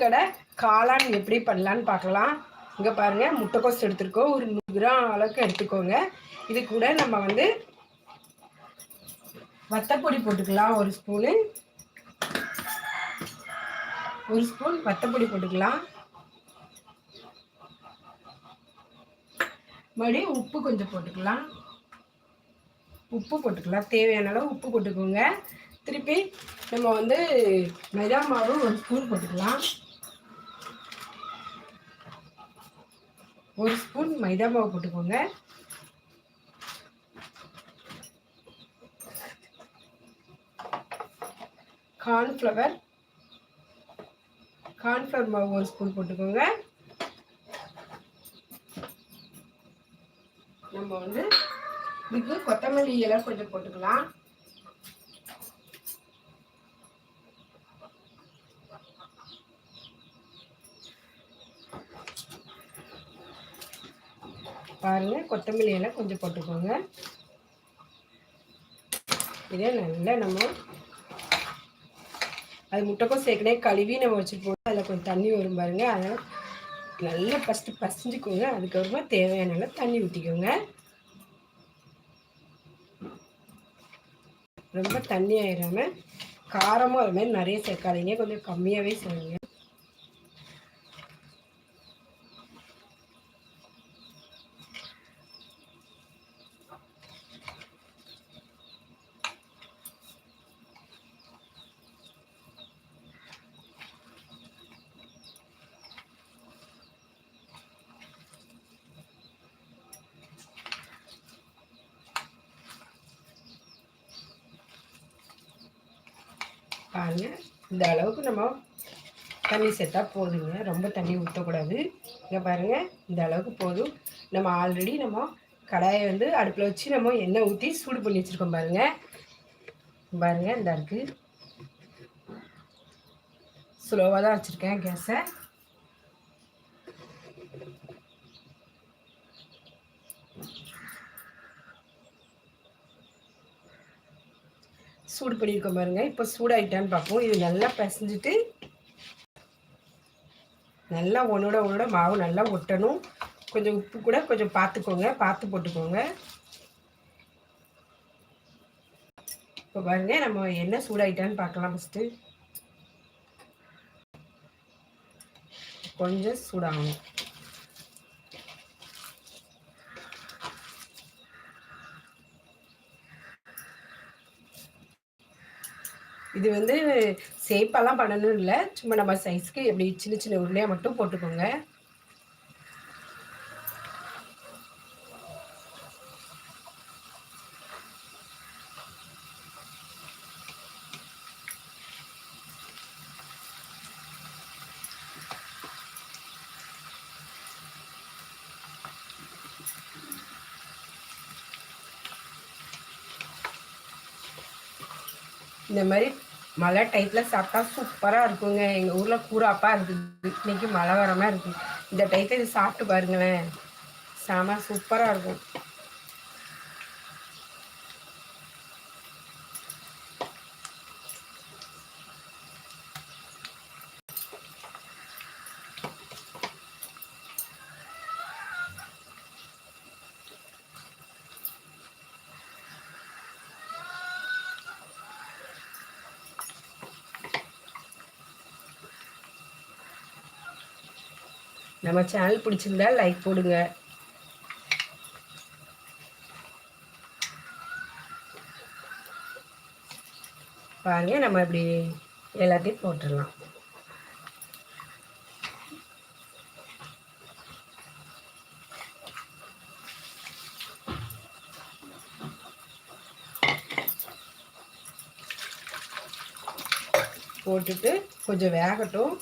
கடை காளான் எப்படி பண்ணலான்னு பார்க்கலாம். இங்கே பாருங்கள் முட்டைக்கோஸ் எடுத்துருக்கோம். ஒரு நூறு கிராம் அளவுக்கு எடுத்துக்கோங்க. இது கூட நம்ம வந்து வத்தப்பொடி போட்டுக்கலாம். ஒரு ஸ்பூனு. ஒரு ஸ்பூன் வத்தப்பொடி போட்டுக்கலாம். மறுபடியும் உப்பு கொஞ்சம் போட்டுக்கலாம். உப்பு போட்டுக்கலாம். தேவையான அளவு உப்பு போட்டுக்கோங்க. திருப்பி நம்ம வந்து மைதா மாவு ஒரு ஸ்பூன் போட்டுக்கலாம். ஒரு ஸ்பூன் மைதா மாவு போட்டுக்கோங்க. கார்ன்ஃப்ளவர். கார்ன்ஃப்ளவர் மாவு ஒரு ஸ்பூன் போட்டுக்கோங்க. நம்ம வந்து இதுக்கு கொத்தமல்லி இலை கொஞ்சம் போட்டுக்கலாம். பாருங்க கொத்தமல்லி எல்லாம் கொஞ்சம் போட்டுக்கோங்க. இதே நல்லா நம்ம அது முட்டைக்கோஸ் ஏற்கனவே கழுவி நம்ம வச்சுருப்போம். அதில் கொஞ்சம் தண்ணி வரும் பாருங்கள் அதனால் நல்லா ஃபஸ்ட்டு பசிஞ்சுக்கோங்க. அதுக்கப்புறமா தேவையான தண்ணி ஊற்றிக்கோங்க ரொம்ப தண்ணி ஆயிடாமல் காரமும் அது மாதிரி நிறைய சேர்க்காதீங்க. கொஞ்சம் கம்மியாகவே செய்யுங்க பாருங்க இந்த அளவுக்கு நம்ம தண்ணி சேர்த்தா போதுங்க. ரொம்ப தண்ணி ஊற்றக்கூடாது இங்கே பாருங்கள் இந்த அளவுக்கு போதும். நம்ம ஆல்ரெடி நம்ம கடாயை வந்து அடுப்பில் வச்சு நம்ம எண்ணெய் ஊற்றி சூடு பண்ணி வச்சுருக்கோம் பாருங்கள் பாருங்கள் இந்த அளவுக்கு ஸ்லோவாக தான் வச்சுருக்கேன் கேஸை. சூடு பண்ணியிருக்கோம் பாருங்கள் இப்போ சூடாகிட்டான்னு பார்ப்போம். இது நல்லா பிசைஞ்சிட்டு நல்லா ஒன்றோட ஒன்றோட மாவு நல்லா ஒட்டணும். கொஞ்சம் உப்பு கூட கொஞ்சம் பார்த்துக்கோங்க பார்த்து போட்டுக்கோங்க. இப்போ பாருங்க நம்ம என்ன சூடாயிட்டான்னு பார்க்கலாம் ஃபஸ்ட்டு கொஞ்சம் சூடாகணும். இது வந்து சேப்பாலாம் பண்ணணும் இல்லை. சும்மா நம்ம சைஸ்க்கு எப்படி சின்ன சின்ன உருளையாக மட்டும் போட்டுக்கோங்க. இந்த மாதிரி மழை டைத்தில் சாப்பிட்டா சூப்பராக இருக்குங்க. எங்கள் ஊரில் கூறாப்பாக இருக்குது. இன்னைக்கு மழை வர மாதிரி இருக்குது இந்த டைத்தில் இது சாப்பிட்டு பாருங்களேன். செம சூப்பராக இருக்கும். நம்ம சேனல் பிடிச்சிருந்தா லைக் போடுங்க. பாருங்க நம்ம இப்படி எல்லாத்தையும் போட்டுடலாம். போட்டுட்டு கொஞ்சம் வேகட்டும்.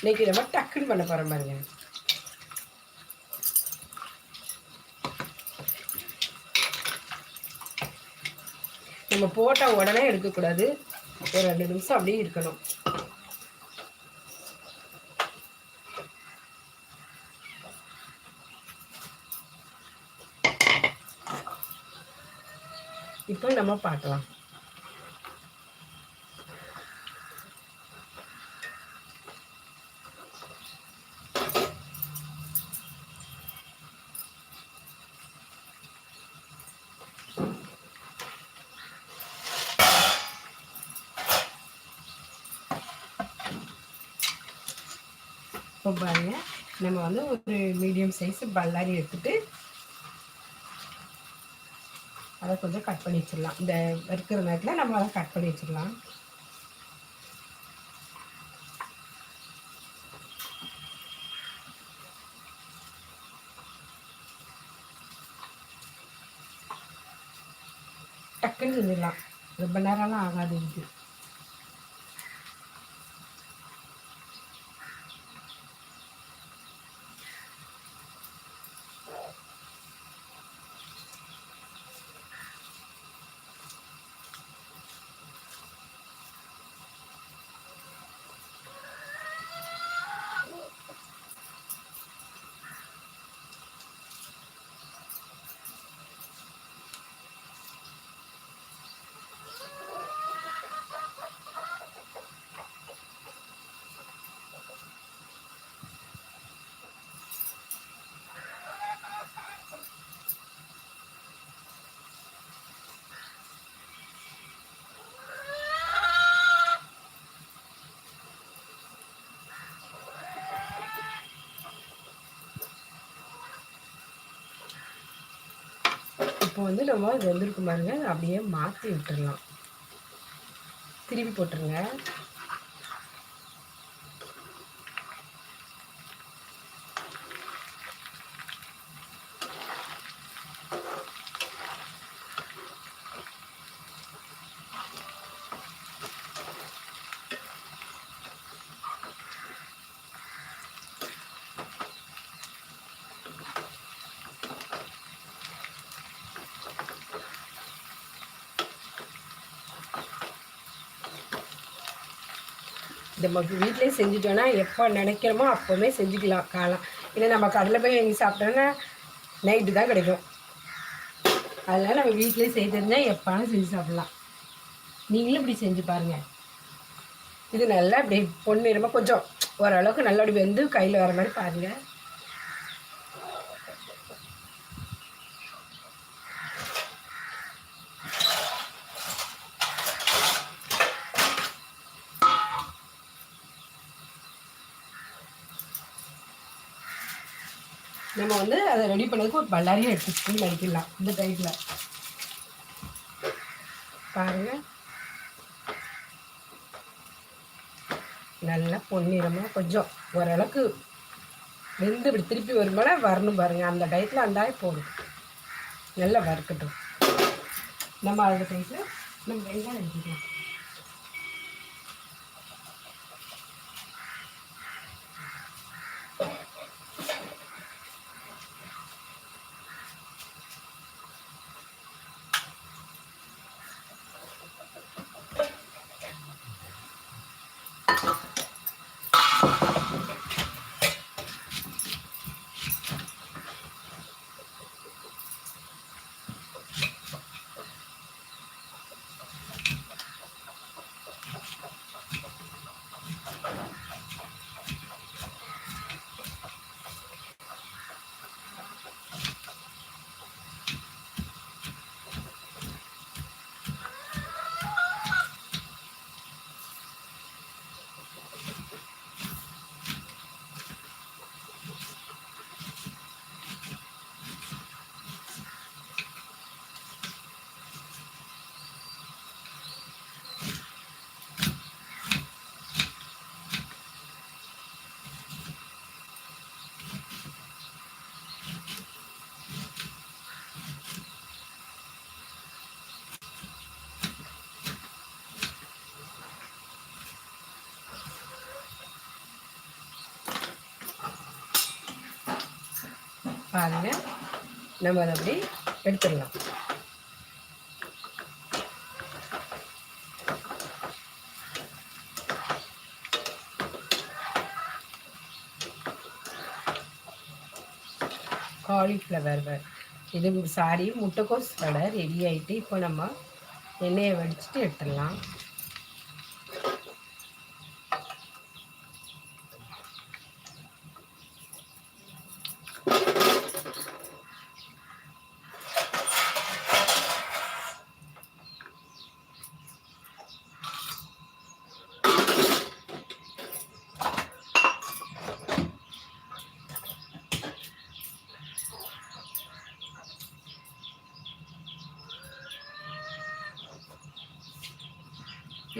இன்னைக்கு நம்ம டக்குன்னு பண்ண போகிறோம் பாருங்க. நம்ம போட்ட உடனே எடுக்கக்கூடாது. ஒரு ரெண்டு நிமிஷம் அப்படியே இருக்கணும். இப்போ நம்ம பார்க்கலாம். இப்போ பாருங்க. நம்ம வந்து ஒரு மீடியம் சைஸ் பல்லாரி எடுத்துட்டு அதை கொஞ்சம் கட் பண்ணி வச்சிடலாம். இந்த இருக்கிற நேரத்தில் நம்ம அதை கட் பண்ணி வச்சிடலாம். டக்குன்னு செஞ்சிடலாம். ரொம்ப நேரம்லாம் ஆகாது இது இப்போ வந்து நம்ம இது வந்துருக்கு பாருங்க. அப்படியே மாற்றி விட்டுடலாம் திருப்பி போட்டுருங்க. நம்ம வீட்டிலே செஞ்சுட்டோன்னா எப்போ நினைக்கிறோமோ அப்போவுமே செஞ்சுக்கலாம் காலம். இல்லை நம்ம கடையில் போய் வாங்கி சாப்பிட்டோன்னா நைட்டு தான் கிடைக்கும். அதனால் நம்ம வீட்டிலே செய்து தெரிஞ்சால் எப்பாலும் செஞ்சு சாப்பிட்லாம். நீங்களும் இப்படி செஞ்சு பாருங்கள் இது நல்லா இப்படி பொன்னிறமாக கொஞ்சம் ஓரளவுக்கு நல்லா அப்படி வெந்து கையில் வர மாதிரி பாருங்கள் நம்ம வந்து அதை ரெடி பண்ணதுக்கு ஒரு பல்லாரியும் எடுத்து ஸ்பூன் இந்த டைப்பில் பாருங்க. நல்லா பொன்னிறமாக கொஞ்சம் ஓரளவுக்கு வெந்து இப்படி திருப்பி வரும்போல வரணும் பாருங்க. அந்த டயத்தில் அந்தாலே போடும் நல்லா வறுக்கட்டும். நம்ம அந்த டயத்தில் நம்ம வெங்காயம் எடுத்துக்கலாம் பாருங்க. நம்ம அதை அப்படி எடுத்துடலாம். காலிஃப்ளவர் இது சாரி முட்டைக்கோஸ் வடை ரெடி ஆகிட்டு இப்போ நம்ம எண்ணெயை வடிச்சிட்டு எடுத்துடலாம்.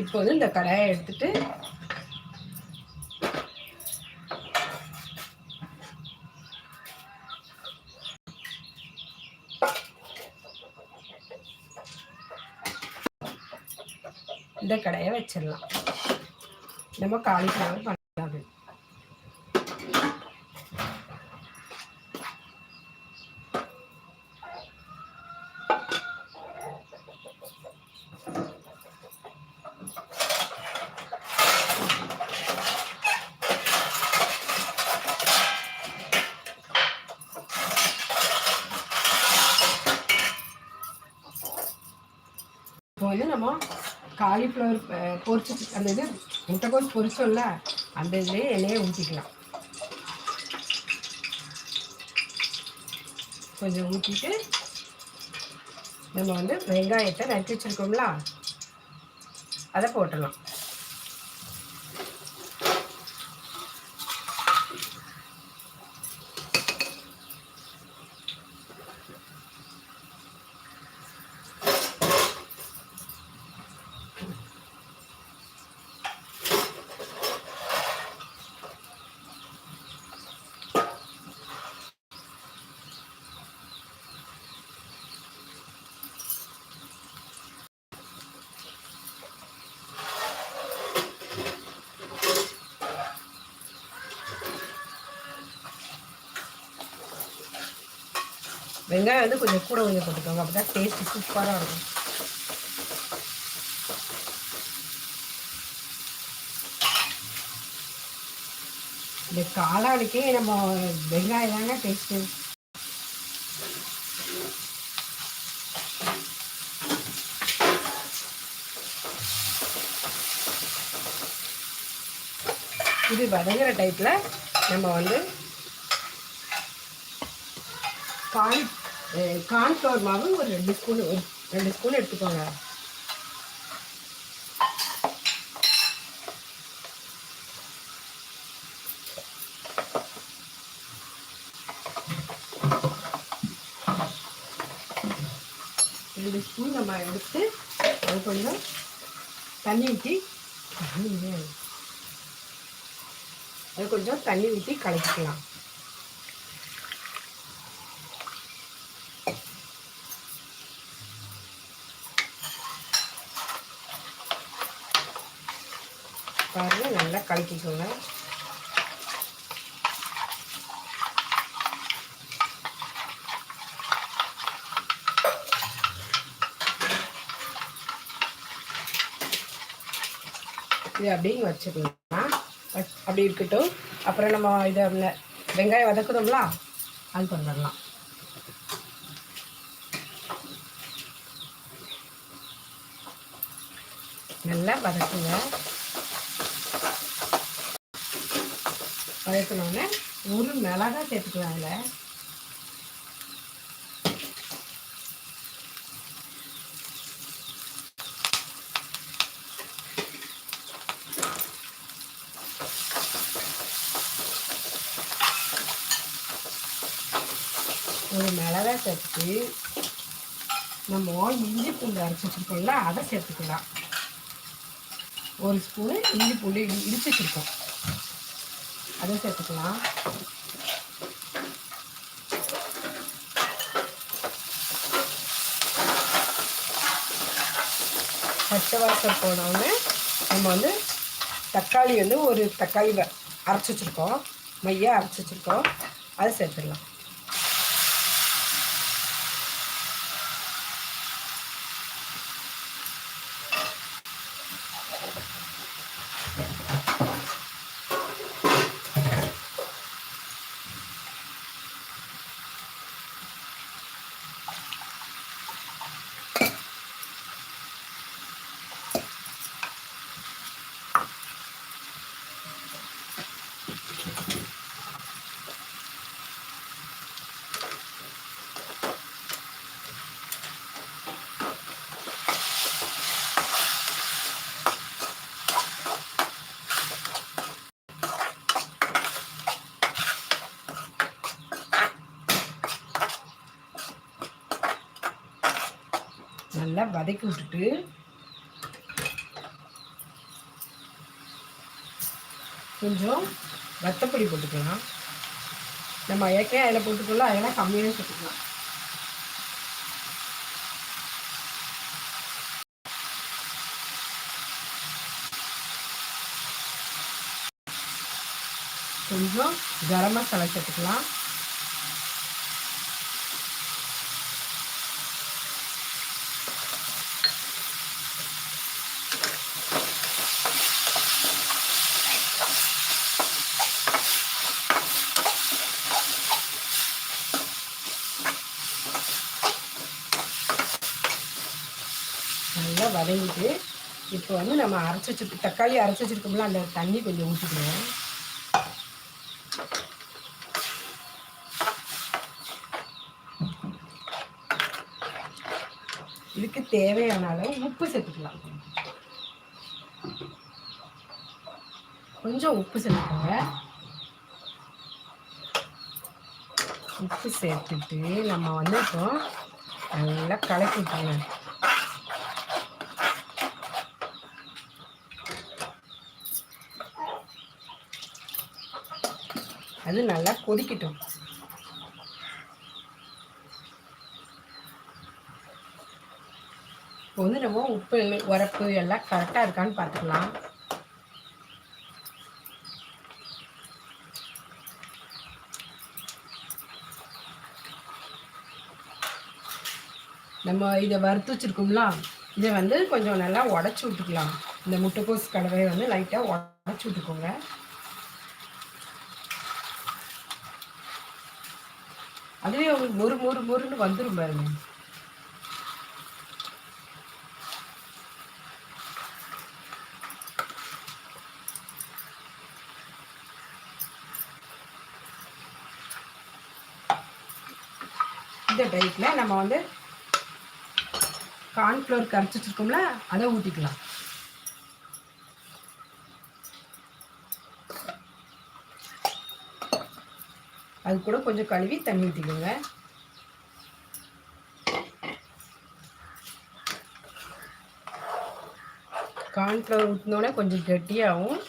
இப்போது இந்த கடாயை எடுத்துட்டு இந்த கடையை வச்சிடலாம். நம்ம காலிஃப்ளவர் பண்ணலாம் இப்போ வந்து நம்ம காலிஃப்ளவர் பொரிச்சு அந்த இது முட்டைக்கோஸ் பொரிச்சோம்ல அந்த இதுலேயே எண்ணெயை ஊற்றிக்கலாம் கொஞ்சம் ஊற்றிட்டு நம்ம வந்து வெங்காயத்தை நறுக்கி வச்சுருக்கோம்ல அதை போட்டுடலாம். வெங்காயம் வந்து கொஞ்சம் கூட கொஞ்சம் போட்டுக்கோங்க. அப்போ தான் டேஸ்ட்டு சூப்பராக இருக்கும். இந்த காளானுக்கே நம்ம வெங்காயம் தாங்க டேஸ்ட்டு இது வதங்குற டைப்பில் நம்ம வந்து கார்ன் கார்ன்ஃப்ளவர் மாவு ஒரு ரெண்டு ஸ்பூன் ஒரு ரெண்டு ஸ்பூன் எடுத்துக்கோங்க. ரெண்டு ஸ்பூன் நம்ம எடுத்து அது கொஞ்சம் தண்ணி ஊற்றி அது கொஞ்சம் தண்ணி ஊற்றி கலக்கிக்கலாம். பாருங்க நல்லா கலக்கிக்கோங்க. இது அப்படின்னு வச்சுக்கலாம் அப்படி இருக்கட்டும். அப்புறம் நம்ம இதை வெங்காயம் வதக்குறோம்ல அது பண்ணிடலாம். நல்லா வதக்குங்க. வதக்கினோடனே ஒரு மிளகா சேர்த்துக்கலாம் அதில் ஒரு மிளகா சேர்த்து நம்ம இஞ்சி பூண்டு அரைச்சி வச்சுருக்கோம்ல அதை சேர்த்துக்கலாம். ஒரு ஸ்பூனு இஞ்சி பூண்டு இடிச்சு வச்சுருக்கோம். அதுவும் சேர்த்துக்கலாம். பச்சை வாசம் போனோடனே நம்ம வந்து தக்காளி வந்து ஒரு தக்காளி வ- அரைச்சி வச்சுருக்கோம். மையாக அரைச்சி வச்சுருக்கோம். அதை சேர்த்துடலாம். நல்லா வதக்கி விட்டுட்டு கொஞ்சம் வத்தப்பொடி போட்டுக்கலாம். நம்ம ஏற்கனவே அதில் போட்டுக்கலாம் அதெல்லாம் கம்மியாக போட்டுக்கலாம். கொஞ்சம் கரம் மசாலா சேர்த்துக்கலாம். வதங்கிட்டு இப்போ வந்து நம்ம அரைச்சி வச்சிருக்க தக்காளி அரைச்சி வச்சுருக்கோம்ல அந்த தண்ணி கொஞ்சம் ஊற்றிக்கணும் இதுக்கு தேவையான அளவு உப்பு சேர்த்துக்கலாம். கொஞ்சம் உப்பு சேர்த்துக்கோங்க. உப்பு சேர்த்துட்டு நம்ம வந்து இப்போ நல்லா கலக்கி விட்டுருங்க. அது நல்லா கொதிக்கட்டும். இப்போ வந்து நம்ம உப்பு உரப்பு எல்லாம் கரெக்டாக இருக்கான்னு பார்த்துக்கலாம். நம்ம இதை வறுத்து வச்சுருக்கோம்ல இதை வந்து கொஞ்சம் நல்லா உடச்சி விட்டுக்கலாம். இந்த முட்டைக்கோஸ் கடவையை வந்து லைட்டாக உடச்சி விட்டுக்கோங்க. அதுவே உங்களுக்கு மொறு மொறு மொறுன்னு வந்துடும் பாருங்க. இந்த டைப்பில் நம்ம வந்து கார்ன்ஃப்ளவர் கரைச்சிட்டு இருக்கோம்ல அதை ஊற்றிக்கலாம் அது கூட கொஞ்சம் கழுவி தண்ணி ஊற்றிக்கோங்க கார்ன்ஃப்ளவர் ஊற்றினோடனே கொஞ்சம் கெட்டியாகும்.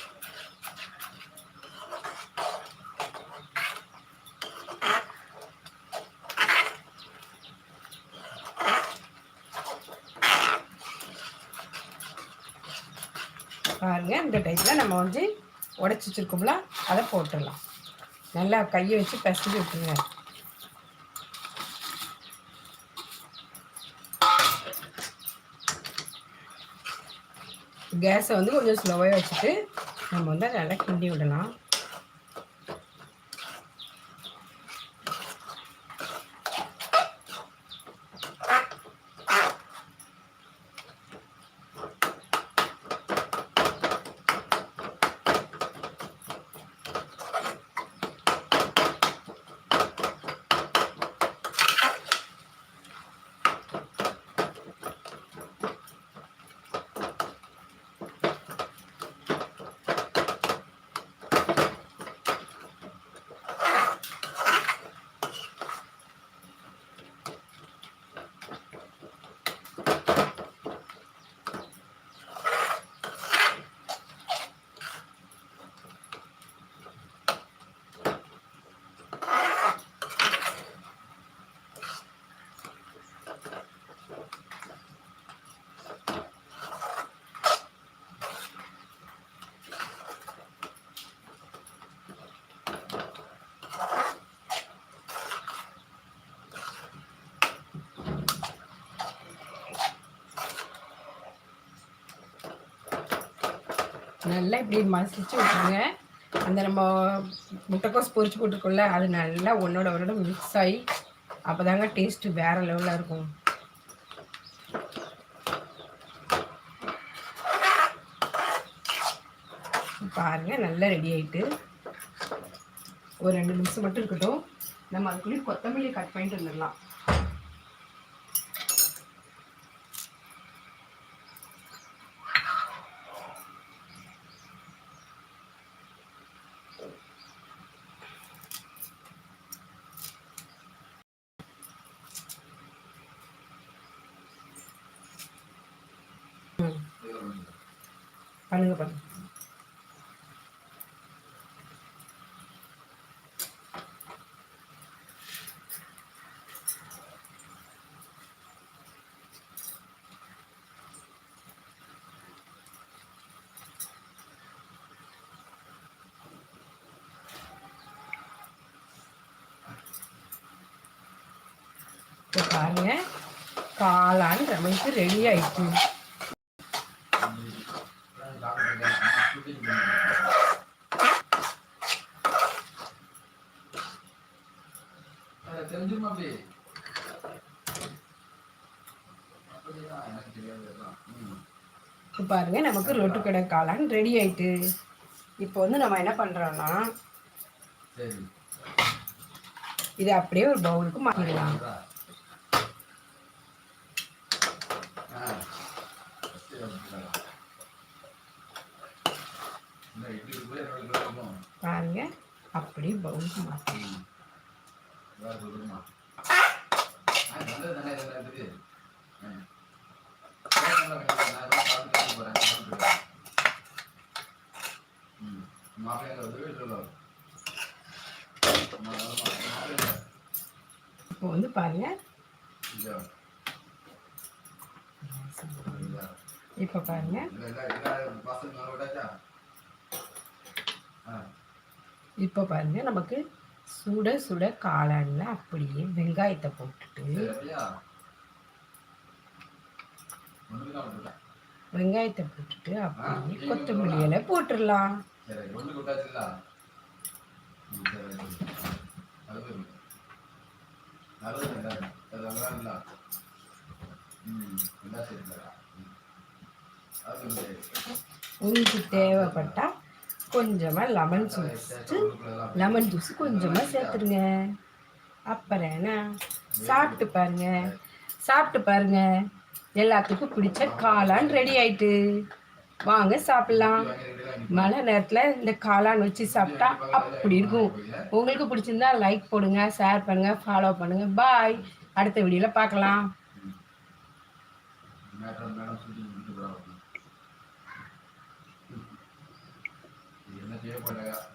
பாருங்கள் இந்த டைப்பில் நம்ம வந்து உடச்சி வச்சுருக்கோம்ல அதை போட்டுடலாம். நல்லா கையை வச்சு பசிச்சு விட்டுருங்க. கேஸை வந்து கொஞ்சம் ஸ்லோவாக வச்சுட்டு நம்ம வந்து நல்லா கிண்டி விடலாம். நல்லா இப்படி மசிச்சு விட்டுருங்க அந்த நம்ம முட்டைக்கோஸ் பொறிச்சு போட்டுருக்கோம்ல அது நல்லா ஒன்றோட ஒன்றோட மிக்ஸ் ஆகி அப்போ தாங்க டேஸ்ட்டு வேறு லெவலில் இருக்கும். பாருங்கள் நல்லா ரெடி ஆகிட்டு ஒரு ரெண்டு நிமிஷம் மட்டும் இருக்கட்டும். நம்ம அதுக்குள்ளேயும் கொத்தமல்லி கட் பண்ணிட்டு வந்துடலாம். பண்ணுங்க பண்ணுங்க. இப்போ பாருங்க காளான் நமக்கு ரெடி ஆயிடுச்சு. தெரிஞ்சுமா அப்படி? பாருங்க நமக்கு ரொட்டு கடை காளான் ரெடி ஆயிட்டு. இப்போ வந்து நம்ம என்ன பண்ணுறோம்னா சரி. இதை அப்படியே ஒரு பவுலுக்கு மாற்றிடலாம் ஆ சரி இந்த இட்லி கூட ரெண்டு கிலோ இருக்கும் பாருங்க அப்படியே பவுலுக்கு மாற்றி ம் வேறு சொல்லுமா ஆ நல்லது தானே இதெல்லாம் இருக்குது ம் நான் சாப்பிட்டு போகிறேன் சாப்பிட்டு ம் பாருங்க. அப்படி சொல்லுவோம் மாற்றணும் இப்போ வந்து பாருங்க. இப்போ பாருங்க இல்லை இல்லை இல்லை பசங்க மேலே விட்டாச்சா ஆ இப்போ பாருங்க நமக்கு சுட சுட காளான்ல அப்படியே வெங்காயத்தை போட்டுட்டு வெங்காயத்தை போட்டுட்டு அப்படியே கொத்தமல்லி இலை போட்டுடலாம். உங்களுக்கு தேவைப்பட்டா கொஞ்சமாக லெமன் ஜூஸ் லெமன் ஜூஸ் கொஞ்சமாக சேர்த்துருங்க. அப்புறம் என்ன? சாப்பிட்டு பாருங்க. சாப்பிட்டு பாருங்க. எல்லாத்துக்கும் பிடிச்ச காளான் ரெடி ஆயிட்டு. வாங்க சாப்பிடலாம். மழை நேரத்தில் இந்த காளான் வச்சு சாப்பிட்டா அப்படி இருக்கும். உங்களுக்கு பிடிச்சிருந்தா லைக் போடுங்க ஷேர் பண்ணுங்க ஃபாலோ பண்ணுங்க. பாய் அடுத்த வீடியோவில் பார்க்கலாம். 直接回来了。